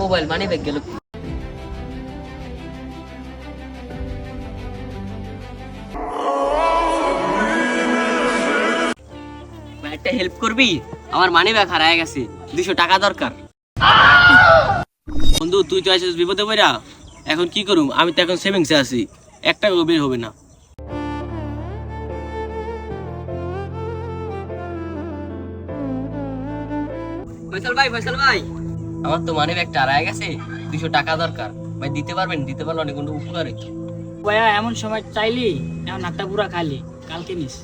Mobile money bag গেল। একটা help করবি? আমার মানি ব্যাগ হারায় গেছে। দুশো টাকা দরকার। বন্ধু, তুই তো আছিস বিপদে এখন কি করুম? আমি তো এখন সেভিংসে আছি। এক টাকাও বের হবে না। ভাই ভাই। আমার তো মানি ব্যাগটা হারায় গেছে দুশো টাকা দরকার। ভাই দিতে পারবেন? দিতে পারলে অনেক কোনো উপকার হইতো। ভাইয়া এমন সময় চাইলি এমন হাতটা পুরা খালি কালকে নিস।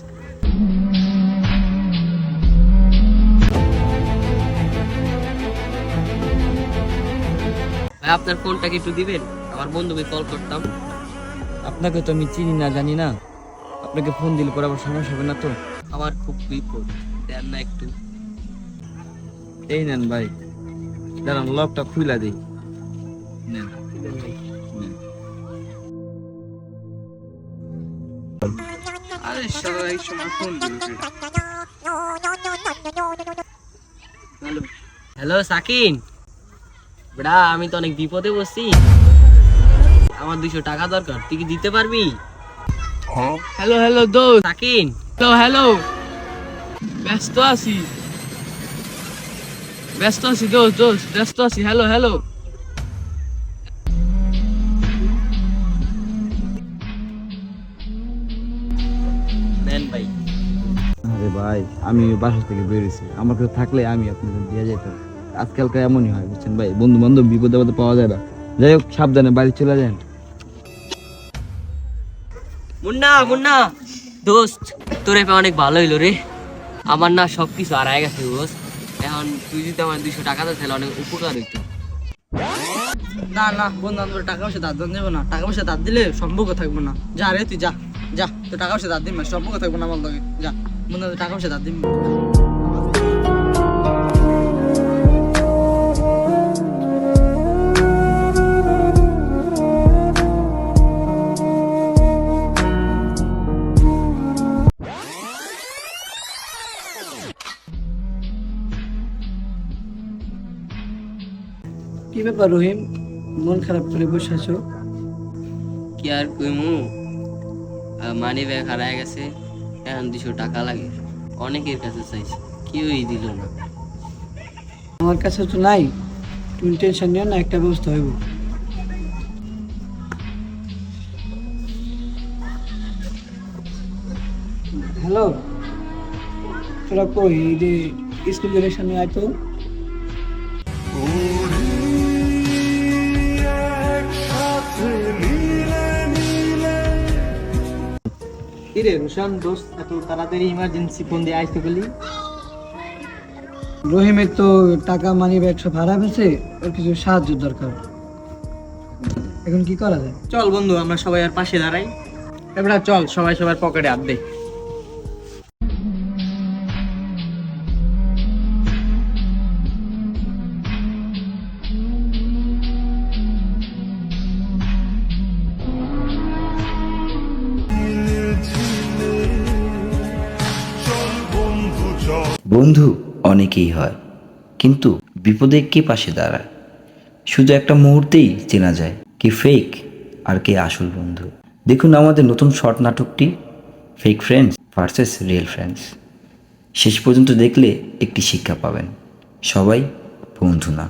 ভাই আপনার ফোনটা কি একটু দিবেন? আমার বন্ধুকে কল করতাম। আপনাকে তো আমি চিনি না জানি না। আপনাকে ফোন দিলে পরে আবার সমস্যা হবে না তো? আমার খুব বিপদ। দেন না একটু। এই নেন ভাই। দাঁড়ান লকটা খুইলা দিই। আরে সারা এই সময় ফোন হ্যালো হ্যালো সাকিন। বেড়া আমি তো অনেক বিপদে বসছি আমার দুশো টাকা দরকার তুই কি দিতে পারবি? হ্যালো হ্যালো দোস্ত। সাকিন। Hello hello. ব্যস্ত আছি ব্যস্ত আছি দোস্ত দোস্ত ব্যস্ত আছি হ্যালো হ্যালো নেন ভাই আরে ভাই আমি বাসা থেকে বেরিয়েছি আমার কাছে থাকলে আমি আপনাদের দিয়ে যেতাম আজকালকার এমনই হয় বুঝছেন ভাই? বন্ধু বান্ধব বিপদে আপদে পাওয়া যায় না। যাই হোক সাবধানে বাড়ি চলে যান। মুন্না মুন্না। দোস্ত তোর অনেক ভালো হইল রে। আমার না সব কিছু হারায় গেছে দোস্ত। এখন তুই যদি আমার দুশো টাকা দেয়, তাহলে অনেক উপকার হইতো। না না, বন্ধু বান্ধব টাকা পয়সা দাঁত দেবো না। টাকা পয়সা দাঁত দিলে সম্পর্ক থাকব না। যা রে, তুই যা যা তো টাকা পয়সা দাঁত দিবি সম্পর্ক থাকব না আমার লগে। যা, বন্ধু টাকা পয়সা দাঁত দিবি। কি ব্যাপার রহিম? মন খারাপ করে বসে আছো? কি আর কইমু? মানি ব্যাগ হারায় গেছে এখন দুশো টাকা লাগে। অনেকের কাছে চাইছি কেউই দিল না। আমার কাছে তো নাই তুমি টেনশন নিও না একটা ব্যবস্থা হইব। হ্যালো? তোরা কই? এই যে স্কুল গেটের সামনে আয় তো। কিরে রোশন দোস্ত এত তাড়াতাড়ি ইমার্জেন্সি ফোন দিয়ে আসতে বলি। রহিমের তো টাকা মানি ব্যাগটা ভাড়া হয়েছে ওর কিছু সাহায্য দরকার। এখন কি করা যায়? চল বন্ধু আমরা সবাই আর পাশে দাঁড়াই। এবার চল সবাই সবার পকেটে হাত দেই বন্ধু অনেকেই হয়, কিন্তু বিপদে কে পাশে দাঁড়ায়? শুধু একটা মুহূর্তেই চেনা যায় কে ফেক আর কে আসল বন্ধু। দেখুন আমাদের নতুন শর্ট নাটকটি fake friends versus real friends শেষ পর্যন্ত দেখলে একটি শিক্ষা পাবেন, সবাই বন্ধু না।